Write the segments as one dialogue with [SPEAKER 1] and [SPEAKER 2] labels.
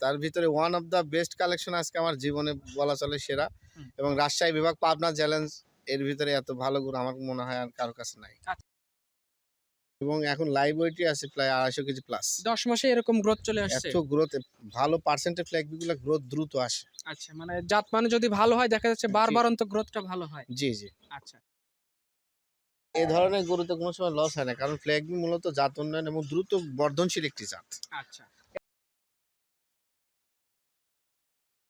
[SPEAKER 1] তার ভিতরে one of the best collection আজকে আমার জীবনে বলা চলে সেরা। এবং রাজশাহী বিভাগ পাবনা চ্যালেঞ্জ এর ভিতরে এত ভালো গরু আমার মনে হয় আর কারোর কাছে নাই।
[SPEAKER 2] আচ্ছা।
[SPEAKER 1] এবং এখন লাইভ ওয়েটই আছে প্রায় আড়াইশো কেজি প্লাস
[SPEAKER 2] দশ মাসে এরকম গ্রোথ চলে আসছে?
[SPEAKER 1] এত গ্রোথ ভালো পার্সেন্টেজ ফ্ল্যাগবিগুলো গ্রোথ দ্রুত আসে।
[SPEAKER 2] আচ্ছা মানে জাত মানে যদি ভালো হয় দেখা যাচ্ছে বারবার অন্ত গ্রোথটা ভালো হয়।
[SPEAKER 1] জি জি।
[SPEAKER 2] আচ্ছা।
[SPEAKER 1] এই ধরনের গরুতে কোনো সময় লস হয় না কারণ ফ্ল্যাগবি মূলত জাত উন্নয়ন এবং দ্রুত বর্ধনশীল একটি জাত।
[SPEAKER 2] আচ্ছা।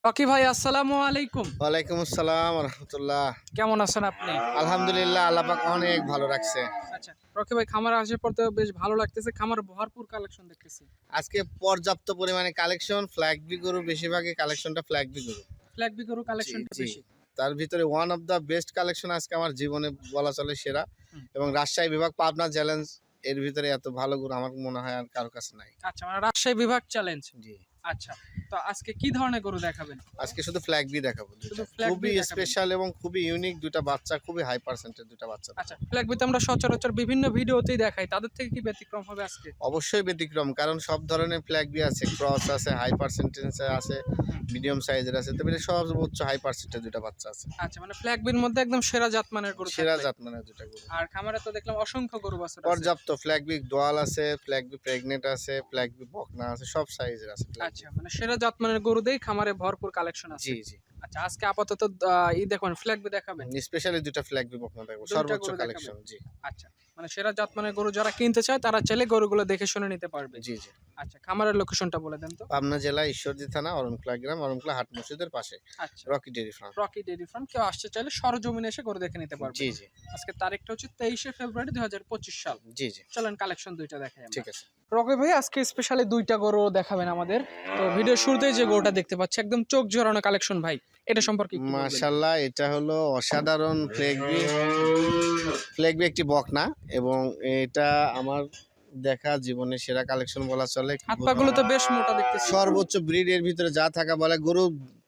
[SPEAKER 2] রকি ভাই আসসালামু আলাইকুম।
[SPEAKER 1] ওয়ালাইকুম আসসালাম রহমতুল্লাহ
[SPEAKER 2] কেমন আছেন আপনি?
[SPEAKER 1] আলহামদুলিল্লাহ আল্লাহ পাক অনেক ভালো রাখছে।
[SPEAKER 2] আচ্ছা রকি ভাই খামার আসার পর তো বেশ ভালো লাগতেছে। খামার ভরপুর কালেকশন দেখতেছি।
[SPEAKER 1] আজকে পর্যাপ্ত পরিমাণে কালেকশন ফ্ল্যাগবি গরু বেশিরভাগই কালেকশনটা ফ্ল্যাগবি গরু
[SPEAKER 2] ফ্ল্যাগ বি গরু কালেকশনটা বেশি।
[SPEAKER 1] তার ভিতরে one of the best collection আজকে আমার জীবনে বলা চলে সেরা। এবং রাজশাহী বিভাগ পাবনা চ্যালেঞ্জ এর ভিতরে এত ভালো গরু আমার মনে হয় আর কারোর কাছে নাই।
[SPEAKER 2] আচ্ছা মানে রাজশাহী বিভাগ চ্যালেঞ্জ
[SPEAKER 1] জি।
[SPEAKER 2] আচ্ছা তো আজকে কি ধরনের গরু দেখাবেন?
[SPEAKER 1] আজকে শুধু দেখাবো।
[SPEAKER 2] শুধু flag bee
[SPEAKER 1] খুবই স্পেশাল এবং খুবই ইউনিক দুটা বাচ্চা খুবই হাই দুটা বাচ্চা
[SPEAKER 2] আচ্ছা ফ্ল্যাগ বিতে আমরা সচরাচর বিভিন্ন ভিডিওতেই দেখাই। তাদের থেকে কি ব্যতিক্রম হবে আজকে?
[SPEAKER 1] অবশ্যই ব্যতিক্রম কারণ সব ধরনের ফ্ল্যাগ বি আছে। ক্রস আছে হাই পার্সেন্টেজ আছে মিডিয়াম সাইজের আছে। তবে এটা সর্বোচ্চ হাই দুটা বাচ্চা আছে।
[SPEAKER 2] আচ্ছা মানে ফ্ল্যাগ বির মধ্যে একদম সেরা জাতমানের গরু
[SPEAKER 1] সেরা
[SPEAKER 2] থাকবে।
[SPEAKER 1] জাত মানে দুটা গরু।
[SPEAKER 2] আর খামারে তো দেখলাম অসংখ্য গরু বাছুর আছে।
[SPEAKER 1] পর্যাপ্ত ফ্ল্যাগ বি দোয়াল আছে ফ্ল্যাগ বি প্রেগনেন্ট আছে ফ্ল্যাগ বি বকনা আছে সব সাইজের আছে।
[SPEAKER 2] আচ্ছা মানে সেরা জাতমানের গরু দেই খামারে ভরপুর কালেকশন আছে।
[SPEAKER 1] জি জি।
[SPEAKER 2] আচ্ছা আজকে আপাতত ই দেখুন ফ্ল্যাগ বি দেখাবেন
[SPEAKER 1] স্পেশালি দুটো ফ্ল্যাগ দেখব সর্বোচ্চ কালেকশন জি।
[SPEAKER 2] আচ্ছা। মানে সেরা জাতমানের গরু যারা কিনতে চায় তারা চাইলে গরুগুলো দেখে শুনে নিতে পারবে।
[SPEAKER 1] জি জি।
[SPEAKER 2] আচ্ছা খামারের লোকেশনটা বলে দেন তো।
[SPEAKER 1] পাবনা জেলা ঈশ্বরদী থানা অরণখোলা গ্রাম অরণখোলা হাট মসজিদের পাশে।
[SPEAKER 2] আচ্ছা।
[SPEAKER 1] Rocky dairy farm
[SPEAKER 2] Rocky dairy farm কেউ আসতে চাইলে সরজমিনে এসে গরু দেখে নিতে পারবে।
[SPEAKER 1] জি জি।
[SPEAKER 2] আজকে তারিখটা হচ্ছে তেইশে ফেব্রুয়ারি দুই হাজার পঁচিশ সাল।
[SPEAKER 1] জি জি।
[SPEAKER 2] চলেন কালেকশন দুইটা দেখাই
[SPEAKER 1] ঠিক আছে।
[SPEAKER 2] রকি ভাই আজকে স্পেশালি দুইটা গরু দেখাবেন আমাদের। তো ভিডিও শুরুতেই যে গরুটা দেখতে পাচ্ছি একদম চোখ জোড়ানো কালেকশন ভাই। এটা সম্পর্কে একটু
[SPEAKER 1] মাশাল্লাহ এটা হলো অসাধারণ ফ্লেগবি ফ্লেগবি একটি বকনা এবং এটা আমার দেখা জীবনের সেরা কালেকশন বলা চলে।
[SPEAKER 2] হাত পাগুলো তো বেশ মোটা দেখতে
[SPEAKER 1] সর্বোচ্চ ব্রিড এর ভিতরে যা থাকা বলে গরু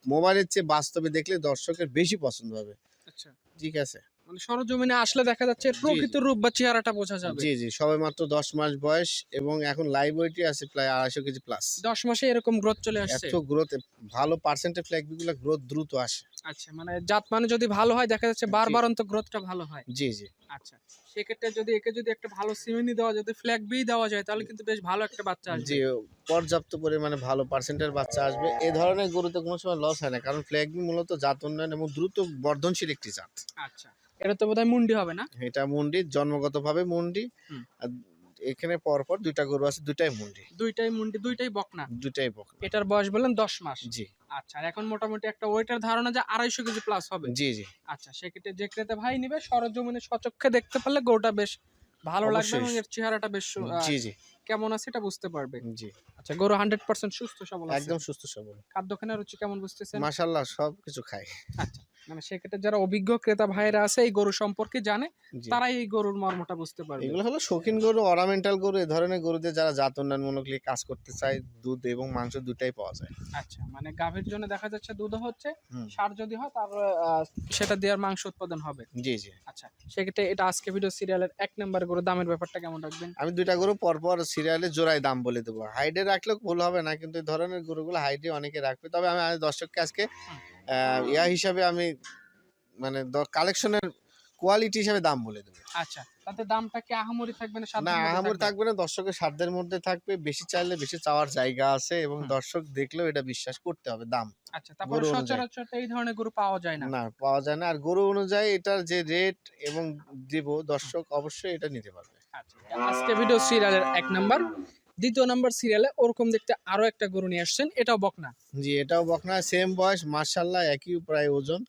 [SPEAKER 1] মোবাইলের চেয়ে বাস্তবে দেখলে দর্শকের বেশি পছন্দ হবে।
[SPEAKER 2] আচ্ছা।
[SPEAKER 1] ঠিক আছে।
[SPEAKER 2] মানে সরজমিনে আসলে দেখা যাচ্ছে এর প্রকৃত রূপ বা চেহারাটা বোঝা যাবে।
[SPEAKER 1] জি জি সবে মাত্র দশ মাস বয়স এবং এখন লাইভ ওয়েটই আছে প্রায় আড়াইশো কেজি প্লাস
[SPEAKER 2] দশ মাসে এরকম গ্রোথ চলে আসছে?
[SPEAKER 1] এত গ্রোথ ভালো পার্সেন্টেজ ফ্ল্যাগবি গুলো গ্রোথ দ্রুত আসে।
[SPEAKER 2] আচ্ছা মানে জাত মানে যদি ভালো হয় দেখা যাচ্ছে বারবার অন্ত গ্রোথটা ভালো হয়।
[SPEAKER 1] জি জি।
[SPEAKER 2] আচ্ছা সেক্ষেত্রে যদি একে যদি একটা ভালো সিমেনি দেওয়া যদি ফ্ল্যাগ বি দেওয়া যায় তাহলে কিন্তু বেশ ভালো একটা বাচ্চা আসবে।
[SPEAKER 1] জি পর্যাপ্ত পরিমাণে ভালো পার্সেন্টের বাচ্চা আসবে। এই ধরনের গরুতে কোনো সময় লস হয় না কারণ ফ্ল্যাগবি মূলত জাত উন্নয়ন এবং দ্রুত বর্ধনশীল একটি জাত।
[SPEAKER 2] আচ্ছা এটা তো বোধহয় মুন্ডি হবে না?
[SPEAKER 1] এটা মুন্ডি জন্মগতভাবে মুন্ডি। আর এখানে পরপর দুইটা গরু আছে দুটাই মুন্ডি।
[SPEAKER 2] দুইটাই মুন্ডি দুইটাই বকনা।
[SPEAKER 1] দুটাই বকনা।
[SPEAKER 2] এটার বয়স বললেন দশ মাস।
[SPEAKER 1] জি।
[SPEAKER 2] আচ্ছা আর এখন মোটামুটি একটা ওয়েটের ধারণা যে আড়াইশো কেজি প্লাস হবে।
[SPEAKER 1] জি জি।
[SPEAKER 2] আচ্ছা সেক্ষেত্রে যে ক্রেতা ভাই নিবে সরজমিনে সচক্ষে দেখতে পারলে গরুটা বেশ ভালো লাগবে এবং এর চেহারাটা বেশ
[SPEAKER 1] জি জি।
[SPEAKER 2] কেমন আছে এটা বুঝতে পারবে।
[SPEAKER 1] জি।
[SPEAKER 2] আচ্ছা গরু হান্ড্রেড পার্সেন্ট সুস্থ সবল আছে।
[SPEAKER 1] একদম সুস্থ সবল।
[SPEAKER 2] খাদ্য খানার রুচি কেমন বুঝতেছেন?
[SPEAKER 1] মাশাল্লাহ সব কিছু খায়।
[SPEAKER 2] আচ্ছা। মানে সেক্ষেত্রে যারা অভিজ্ঞ ক্রেতা ভাইরা আছে এই গরু সম্পর্কে জানে তারাই এই গরুর মর্মটা বুঝতে পারবে।
[SPEAKER 1] এগুলো হলো শৌখিন গরু অরামেন্টাল গরু এ ধরনের গরুদের যারা জাত উন্নয়নমূলক নিয়ে কাজ করতে চায় দুধ এবং মাংস দুটাই পাওয়া যায়।
[SPEAKER 2] আচ্ছা মানে গাভীর জন্য দেখা যাচ্ছে দুধ হচ্ছে সার যদি হয় তার সেটা দেওয়ার মাংস উৎপাদন হবে।
[SPEAKER 1] জি জি।
[SPEAKER 2] আচ্ছা সেক্ষেত্রে এটা আজকে ভিডিও সিরিয়ালের এক নম্বর গরু দামের ব্যাপারটা কেমন রাখবেন?
[SPEAKER 1] আমি দুইটা গরু পরপর সিরিয়ালে জোড়ায় দাম বলে দেবো। হাইডে রাখলেও ভুল হবে না কিন্তু এই ধরনের গরুগুলো হাইডে অনেকে রাখবে। তবে আমি দর্শককে আজকে ইয়া হিসাবে আমি মানে কালেকশনের কোয়ালিটি হিসাবে দাম বলে দেবো।
[SPEAKER 2] আচ্ছা তাতে দামটা কি আহামরি থাকবে না
[SPEAKER 1] না আহামর
[SPEAKER 2] থাকবে?
[SPEAKER 1] না দর্শকের সাধ্যের মধ্যে থাকবে বেশি চাইলে বেশি চাওয়ার জায়গা আছে এবং দর্শক দেখলেও এটা বিশ্বাস করতে হবে দাম।
[SPEAKER 2] আচ্ছা তারপরে
[SPEAKER 1] গরু
[SPEAKER 2] সচরাচর এই ধরনের গরু পাওয়া যায় না।
[SPEAKER 1] না পাওয়া যায় না। আর গরু অনুযায়ী এটার যে রেট এবং দিব দর্শক অবশ্যই এটা নিতে পারবে।
[SPEAKER 2] আচ্ছা আজকে ভিডিও সিরিয়ালের এক নাম্বার দ্বিতীয় নাম্বার সিরিয়ালে ওরকম দেখতে আরও একটা গরু নিয়ে আসছেন এটাও বকনা।
[SPEAKER 1] জি এটাও বকনা সেম বয়স মার্শাল্লাহ একই প্রায় ওজন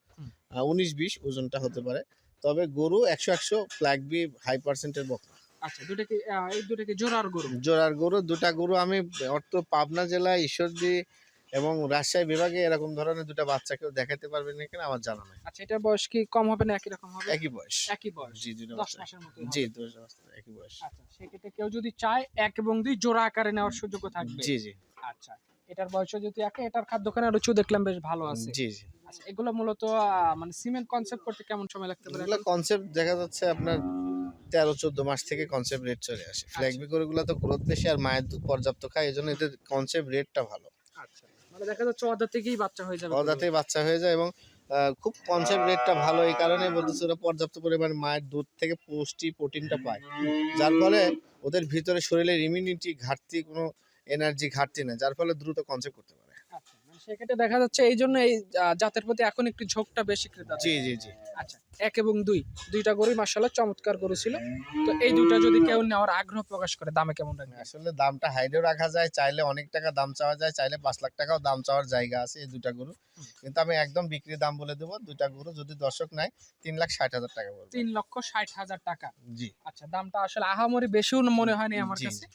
[SPEAKER 1] উনিশ বিশ ওজনটা হতে পারে। তবে গরু একশো একশো ফ্ল্যাগ বি হাই পার্সেন্টের বকনা।
[SPEAKER 2] আচ্ছা দুটা কি এই দুটা কি জোড়ার গরু?
[SPEAKER 1] জোরার গরু দুটা গরু আমি অর্থ পাবনা জেলা ঈশ্বরদী এবং রাজশাহী বিভাগে এরকম ধরনের দুটা বাচ্চাকেও দেখাতে পারবেন না কিনা আমার জানা নাই।
[SPEAKER 2] আচ্ছা এটার বয়স কি কম হবে না একই রকম হবে?
[SPEAKER 1] একই বয়স।
[SPEAKER 2] একই বয়স।
[SPEAKER 1] জি দুটো
[SPEAKER 2] দশ মাসের মতো
[SPEAKER 1] জি দুটো বাচ্চা একই বয়স।
[SPEAKER 2] আচ্ছা সেক্ষেত্রে কেউ যদি চায় এক এবং দুই জোড়া আকারে নেওয়ার সুযোগ থাকবে।
[SPEAKER 1] জি জি।
[SPEAKER 2] আচ্ছা এটার বয়সও যদি একে এটার খাদ্যখানা রুচিও দেখলাম বেশ ভালো আছে।
[SPEAKER 1] জি জি।
[SPEAKER 2] আচ্ছা এগুলো মূলত মানে সিমেন্ট কনসেপ্ট করতে কেমন সময় লাগতে পারে
[SPEAKER 1] এগুলো কনসেপ্ট দেখা যাচ্ছে আপনার তেরো চোদ্দ মাস থেকে কনসেপ্ট রেট চলে আসে। ফ্ল্যাগবি গরুগুলো তো গ্রোথ বেশি আর মায়ের দুধ পর্যাপ্ত খায় এই জন্য এদের কনসেপ্ট রেটটা ভালো।
[SPEAKER 2] আচ্ছা। দেখা যাচ্ছে অর্ধার থেকেই বাচ্চা হয়ে
[SPEAKER 1] বাচ্চা হয়ে যায় এবং খুব কনসেপ্ট রেটটা ভালো এই ওরা পর্যাপ্ত মায়ের দুধ থেকে পুষ্টি প্রোটিনটা পায়। যার ফলে ওদের ভিতরে শরীরের ইমিউনিটি ঘাটতি, কোনো এনার্জি ঘাটতি না যার ফলে দ্রুত কনসেপ্ট করতে
[SPEAKER 2] মানে সেক্ষেত্রে দেখা যাচ্ছে এই জন্য এই জাতের প্রতি এখন একটু ঝোঁকটা বেশি ক্রেতা
[SPEAKER 1] জি জি জি।
[SPEAKER 2] আচ্ছা এক এবং দুই দুইটা গরুই মার্শাল্লাহ চমৎকার গরু ছিল। তো এই দুইটা যদি কেউ নেওয়ার আগ্রহ প্রকাশ করে দামে কেমন রাখবে?
[SPEAKER 1] আসলে দামটা হাইডেও রাখা যায় চাইলে অনেক টাকা দাম চাওয়া যায় চাইলে পাঁচ লাখ টাকাও দাম চাওয়ার জায়গা আছে এই দুইটা গরু। কিন্তু আমি একদম বিক্রি দাম বলে দেবো দুইটা গরু যদি দর্শক নাই তিন লাখ ষাট হাজার টাকা বলব
[SPEAKER 2] তিন লক্ষ ষাট হাজার টাকা।
[SPEAKER 1] জি।
[SPEAKER 2] আচ্ছা দামটা আসলে আহামরি বেশিও মনে হয়নি আমার কাছে।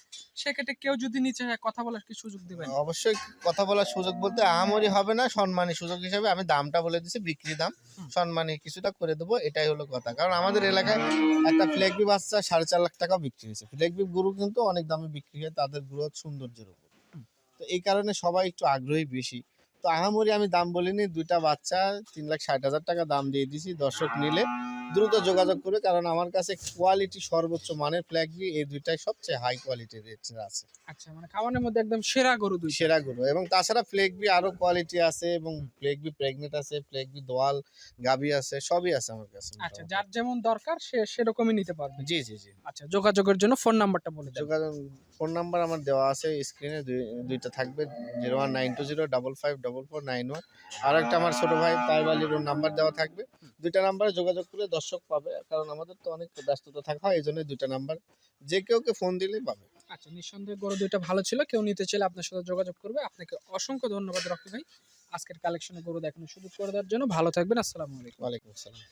[SPEAKER 2] সেক্ষেত্রে কেউ যদি নিচে কথা বলার কি সুযোগ দিবেন?
[SPEAKER 1] অবশ্যই কথা বলার সুযোগ বলতে আহামরি হবে না সম্মানী সুযোগ হিসেবে আমি দামটা বলে দিচ্ছি বিক্রি দাম। সম্মানী কিছুটা করে দেবো এটাই হলো কথা। কারণ আমাদের এলাকায় একটা ফ্লেগবি বাচ্চা সাড়ে চার লাখ টাকা বিক্রি হয়েছে। ফ্লেগবি গরু কিন্তু অনেক দামে বিক্রি হয় তাদের গ্রোথ সৌন্দর্যের উপর। তো এই কারণে সবাই একটু আগ্রহী বেশি। তো আহামরি আমি দাম বলিনি দুইটা বাচ্চা তিন লাখ ষাট হাজার টাকা দাম দিয়ে দিয়েছি দর্শক নিলে। দ্রুত যোগাযোগ করবে কারণ আমার কাছে কোয়ালিটি সর্বোচ্চ মানের ফ্ল্যাগবি এই দুইটাই সবচেয়ে হাই কোয়ালিটির আছে।
[SPEAKER 2] আচ্ছা মানে খাওয়ানোর মধ্যে একদম সেরা গরু দুই
[SPEAKER 1] সেরা গরু এবং তাছাড়া ফ্লেগবি আরও কোয়ালিটি আছে এবং ফ্লেগবি প্রেগনেন্ট আছে ফ্লেগবি দোয়াল গাবি আছে সবই আছে আমার কাছে
[SPEAKER 2] আচ্ছা যার যেমন দরকার সে সেরকমই নিতে পারবে।
[SPEAKER 1] জি জি জি।
[SPEAKER 2] আচ্ছা যোগাযোগের জন্য ফোন নাম্বারটা বলে
[SPEAKER 1] যোগাযোগ ফোন নাম্বার আমার দেওয়া আছে স্ক্রিনে দুইটা থাকবে zero one nine two zero double five double four nine one আর একটা আমার ছোট ভাই তাইবালির নাম্বার দেওয়া থাকবে। দুইটা নাম্বারে যোগাযোগ করে দর্শক পাবে কারণ আমাদের তো অনেক ব্যস্ততা থাকা হয় এই জন্য দুইটা নাম্বার যে কেউকে ফোন দিলেই পাবে।
[SPEAKER 2] আচ্ছা নিঃসন্দেহে গরু দুইটা ভালো ছিল কেউ নিতে চাইলে আপনার সাথে যোগাযোগ করবে। আপনাকে অসংখ্য ধন্যবাদ রকি ভাই। আজকের কালেকশনে গরু দেখানোর শুরু করে দেওয়ার জন্য। ভালো থাকবেন আসসালামু আলাইকুম।
[SPEAKER 1] ওয়ালাইকুম আসসালাম।